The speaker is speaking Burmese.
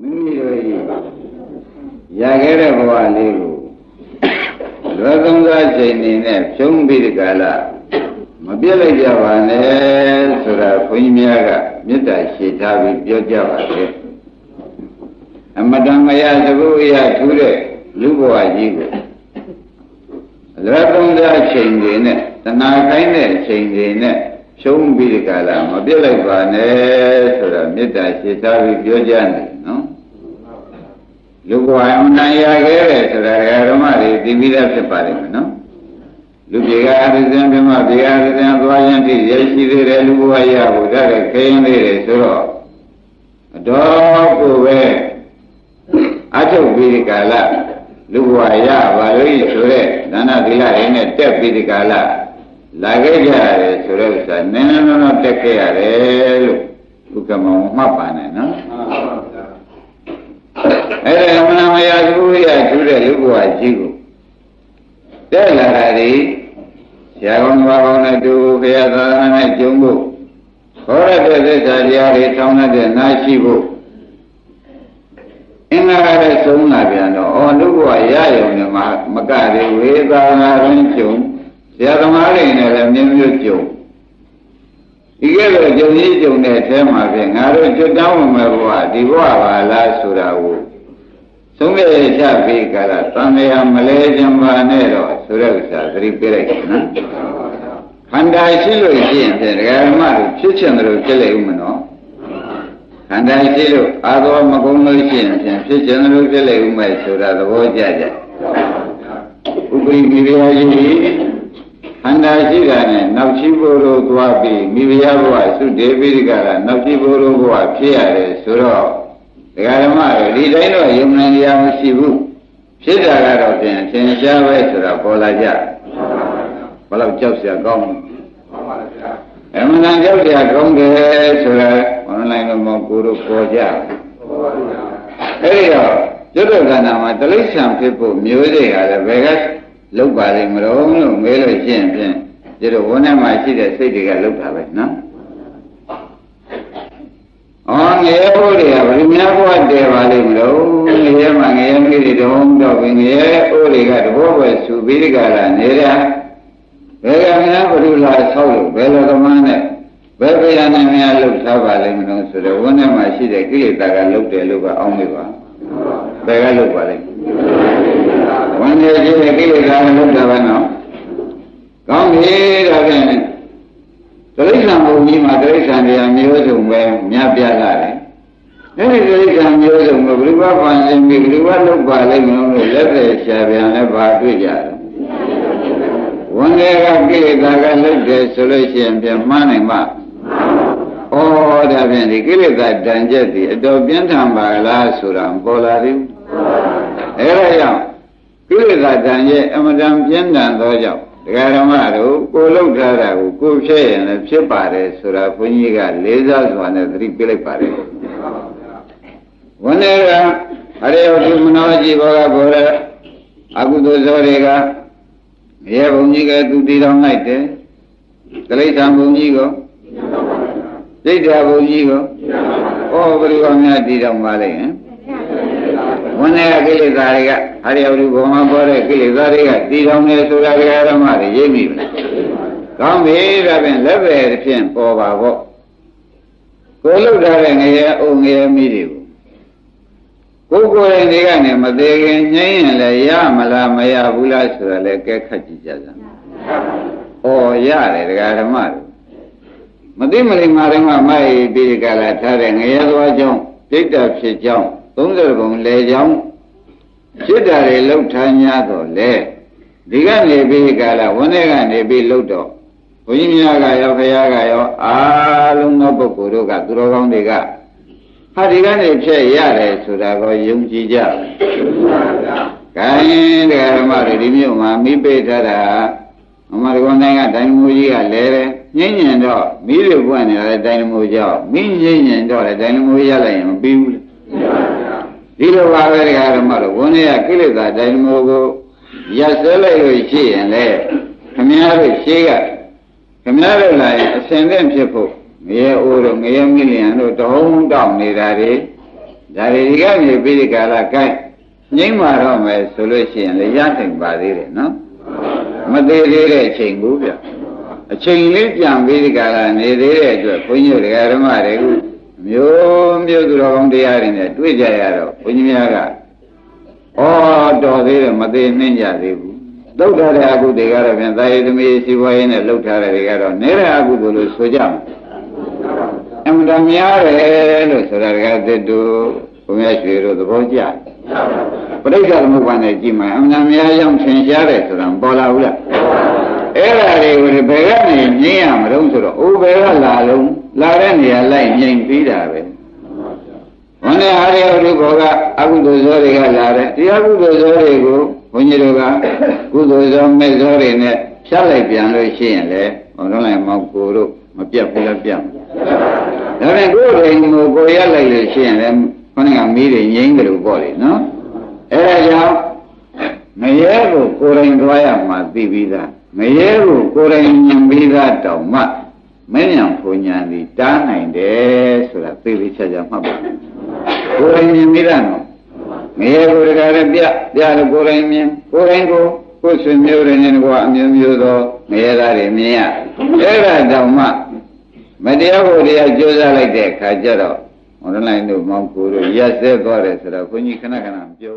မိမိတို့ဤရခဲ့တဲ့ဘဝလေးကိုလွယ်သုံးစားချိန်နေနဲ့ဖြုံးပြီးဒီကလာမပြစ်လိုက်ကြပါနဲ့ဆိုတာဘုန်းကြီးများကမေတ္တာရှိထားပြီးပြောကြပါလေအမတန်မရသဘုရထူးတဲ့လူဘဝကြီးကိုလွယ်သုံးစားချိန်နေနဲ့တဏှာခိုင်းတဲ့ချိန်နေနဲ့ဖြုံးပြီးဒီကလာမပြစ်လိုက်ပါနဲ့ဆိုတာမေတ္တာရှိထားပြီးပြောကြနေနော် လူဘဝအမှန်ရခဲ့တယ်ဆိုတာဓမ္မတွေသိပြီးသားဖြစ်ပါလိမ့်မယ်နော်လူပြေကအရိဇံပြမပြေကအရိဇံသွားရင်တိရရှိသေးတယ်လူဘဝရဖို့ဒါလည်းခရင်သေးတယ်ဆိုတော့အတော်ကိုပဲအထုတ်ပြီးဒီကာလလူဘဝရပါလို့ဆိုတဲ့ဒါနသီလတွေနဲ့တက်ပြီးဒီကာလလာခဲ့ကြရတယ်ဆိုတဲ့ဥစ္စာနည်းနည်းတော့တက်ခဲ့ရတယ်လို့ဘုကမောင်မှတ်ပါနဲ့နော် အဲ့ဒါမနာမယာသူရထူးတဲ့လူဘဝကြီးကိုတက်လာတာဒီဆရာကောင်းဘာကောင်းနဲ့တူဘုရားသာသနာနဲ့ကျုံဖို့ခေါ်ရတဲ့သစ္စာတရားတွေထောင်းတဲ့နာရှိဖို့အင်္ဂါရတဲ့သုံးလာပြန်တော့အော်လူဘဝရရုံနဲ့မမကတွေဝေသာနာရင်းကျုံဆရာသမားတွေနဲ့လည်းမျိုးမျိုးကျုံဒီကဲတော့ကျုံကြီးကျုံတဲ့အထဲမှာပြင်ငါတို့ကျွတ်တောင်းမယ်ဘဝဒီဘဝပါလားဆိုတာကို သုံးရချပြီးကြတာသံဃာမလဲခြင်းပါနဲ့တော့ဆိုတဲ့ဥစ္စာသတိပေးလိုက်နော်ခန္ဓာရှိလို့ရှိရင်ဖြင့်ဒကာဓမ္မတို့ဖြစ်ချင်တယ်လို့ဖြစ်လိုက်ဦးမနော်ခန္ဓာရှိလို့အာသောမကုန်းလို့ရှိရင်ဖြင့်ဖြစ်ချင်တယ်လို့ဖြစ်လိုက်ဦးမယ်ဆိုတာသဘောကျကြဥပရိပိရိယကြီးခန္ဓာရှိတာနဲ့နောက်ရှိဖို့လို့သွားပြီးမိဖုရားဘဝသုတေပိရိကကနောက်ရှိဖို့လို့ဘဝဖြစ်ရတယ်ဆိုတော့ ဒကာဓမ္မတွေဒီတိုင်းတော့ယုံနိုင်ရမရှိဘူးဖြစ်တာကတော့ပြင်သင်ရှားပဲဆိုတာပေါ်လာကြဘယ်လောက်ကြောက်စရာကောင်းလဲအမှန်တန်ကြောက်စရာကောင်းတယ်ဆိုတာအွန်လိုင်းမှာကိုတို့ပေါ်ကြအဲ့ဒီတော့ကျွတ်တော်ကဏ္ဍမှာတိရစ္ဆာန်ဖြစ်ဖို့မျိုးစိတ်ကလည်းဘယ်ကလောက်ပါလိမ့်မလို့လို့မေးလို့ရှိရင်ဖြင့်ကျွတ်တော်ဝန်ထဲမှာရှိတဲ့စိတ်တွေကလောက်တာပဲနော်အော် ငရဲဘုရားဗိမြာဘဝတည်ပါလိမ့်မလို့ငရဲမှာငရဲမိတွေတုံးတော့ဘင်ငရဲအိုးတွေကတဘောပဲဆူပြီးဒီကလာနေတာဘယ်ကများဘုရားဆောက်လို့ဘယ်လိုကမှန်းနဲ့ဘယ်ပြရနဲ့များလှုပ်ထားပါလိမ့်မလို့ဆိုတော့ဝန်းထဲမှာရှိတဲ့ကိလေသာကလှုပ်တယ်လို့ကအောင်းမိပါဘယ်ကလှုပ်ပါလိမ့်ဝန်းထဲရှိတဲ့ကိလေသာကလှုပ်တာပဲနော်ကောင်းပြီဒါဖြင့်တိရစ္ဆာန်ဘုံ ကြီးမှာတိရစ္ဆာန်တရားမျိုးစုံပဲမြတ်ပြလာတယ်။အဲဒီတိရစ္ဆာန်မျိုးစုံကိုဘုရားပန်ရှင်ပြီးဘုရားလုတ်ပါလိမ့်မလို့လက်သက်ရှားပြန်လည်းဘာတွေ့ကြလဲ။ဝန်တွေကကိလေသာကလုတ်တယ်ဆိုလို့ရှိရင်ပြန်မှားနိုင်မှာ။ဩဒါဖြင့်ဒီကိလေသာတန်ကျက်ဒီအတော်ပြင်းထန်ပါလားဆိုတာပေါ်လာသေးဘူး။အဲဒါကြောင့်ကိလေသာတန်ကျက်အမတန်ပြင်းထန်သောကြောင့် ဒကာဓမ္မတို့ကိုလှုပ်ထားတာကိုကိုဖြစ်ရင်လည်းဖြစ်ပါတယ်ဆိုတာဘုန်းကြီးကလေးစားစွာနဲ့သတိပေးလိုက်ပါတယ်ဝန်တွေကအရေယုမနောကြည်ဘောကဘောရအကုသိုလ်ဇောတွေကရေဘုံကြီးကသူတည်တော်လိုက်တယ်တိရိစ္ဆာန်ဘုံကြီးကိုဒိဋ္ဌာဘုံကြီးကိုဩဘယ်လိုများတည်တော်ပါလိမ့်ဟင် ဝန်တဲ့ကိလေသာတွေကဟာရယဝဘုံမှာပေါ်တဲ့ကိလေသာတွေကတည်တော်နေဆိုတာကဓမ္မတွေရိပ်မိပြီ။ကောင်းပြီဒါဖြင့်လက်ပဲဖြင့်ပေါ်ပါပေါ့။ကိုလုတ်ထားတဲ့ငရဲအုံငရဲမိတွေကိုကိုယ်ကိုယ်ရင်တွေကနေမသေးခင်ငြိမ်းရင်လည်းရမလားမရဘူးလားဆိုတာလည်းကဲခတ်ကြည့်ကြစမ်း။ဩရတယ်ဒကာဓမ္မတွေမသိမလိမ္မာတိုင်းမှာမိုက်ပြီးကြလာထားတဲ့ငရဲသွားကြောင်းဒိဋ္ဌဖြစ်ကြောင်း 30ပုံလေကြောင်းဖြစ်တာတွေလှုပ်ထား냐တော့လေဒီကနေပြီးကာလဝန်ထဲကနေပြီးလှုပ်တော့ဘုန်းကြီးများကရောခရကရောအားလုံးသောပုဂ္ဂိုလ်တို့ကသူတော်ကောင်းတွေကဟာဒီကနေဖြစ်ရတယ်ဆိုတာကိုယုံကြည်ကြပါ။ခိုင်းတရားဓမ္မတွေဒီမြို့မှာမိပိထားတာအမရကောနိုင်ကဒိုင်မူကြီးကလဲတယ်ညင်ညင်တော့မိတွေပွင့်နေတဲ့ဒိုင်မူကြောင့်မိညင်ညင်တော့လည်းဒိုင်မူရလိုက်ရင်မပြီးဘူးလေ။ ဒီလိုပါပဲတရားဓမ္မတို့ဝန်ထဲကကိလေသာဒိုင်မူကိုရက်စဲလိုက်လို့ရှိရင်လေခမည်းတော်ရှိကခမည်းတော်လာရင်အစင်သင့်ဖြစ်ဖို့ငရဲအိုးတို့ငရဲမိလျံတို့တဟုံးတောင်းနေတာတွေဒါတွေဒီကမြေပြီးဒီကာလကိုင်းငိမ့်မာတော့မယ်ဆိုလို့ရှိရင်လည်းရနိုင်ပါသေးတယ်နော်မသေးသေးတဲ့အချိန်ဘူးဗျအချိန်လေးပြန်ပြီးဒီကာလနေသေးတဲ့အတွက်ဘုန်းကြီးတို့ဓမ္မတွေက မျိုးမျိုးသူတော်ကောင်းတရားတွေနဲ့တွေ့ကြရတော့ဘုန်းကြီးများကဩတော်သေးတယ်မသေးနှင်းကြသေးဘူးသုတ်ထားတဲ့အကုတွေကတော့ပြန်သာယသမီးစီပွားရေးနဲ့လှုပ်ထားတဲ့တွေကတော့နေတဲ့အာကုသိုလ်လို့ဆိုကြမှာအမှန်တမ်းများတယ်လို့ဆိုတာကသစ်တို့ဘုရားရွှေတို့သဘောကျတယ်ပရိစ္ဆေသမုပ္ပါနဲ့ကြည့်မှအမှန်တမ်းများရောက်ထင်ရှားတယ်ဆိုတာပေါ်လာဘူးလားအဲ့ဒါတွေကိုဘယ်ကနေငြင်းရမလို့ဆိုတော့အိုးဘယ်ကလာလုံး လာတဲ့နေရာလိုက်ငြိမ်ပြီးတာပဲဝန္ဒအာရိယုဘောကအကုသိုလ်ဇောတွေကလာတဲ့ဒီအကုသိုလ်ဇောတွေကိုဘုန်းကြီးတို့ကကုသိုလ်ဇောမဲ့ဇောတွေနဲ့ဖြတ်လိုက်ပြန်လို့ရှိရင်လေဘုံလုံးလိုက်မောက်ကိုတို့မပြတ်ဘူးလားပြတ်ဒါပြန်ကိုယ်တိုင်ကိုကိုရလိုက်လို့ရှိရင်လေခொနကမီးတွေငြိမ်းတယ်လို့ပေါ့လေနော်အဲဒါကြောင့်မရဲကိုကိုယ်တိုင်သွားရမှာသိပြီးသားမရဲကိုကိုယ်တိုင်မြင်ပြီးသားတောင်မှ မင်းညာဘုံညာဒီတားနိုင်တယ်ဆိုတာသိသိချာချာမှတ်ပါကိုယ်တိုင်မြင်ပြီးသားနော်ငရေကိုယ်တကာလည်းပြပြလို့ကိုယ်တိုင်မြင်ကိုယ်တိုင်ကိုကိုယ်ဆွေမျိုးတွေနဲ့ကွာအမျိုးမျိုးသောငရေသားတွေမြင်ရအဲ့ဒါတောင်မှမတရားဖို့တရားကြိုးစားလိုက်တဲ့အခါကျတော့ဟောလိုက်တို့မောင်ကိုတို့ရက်စဲသွားတယ်ဆိုတော့ခွန်ကြီးခဏခဏပြော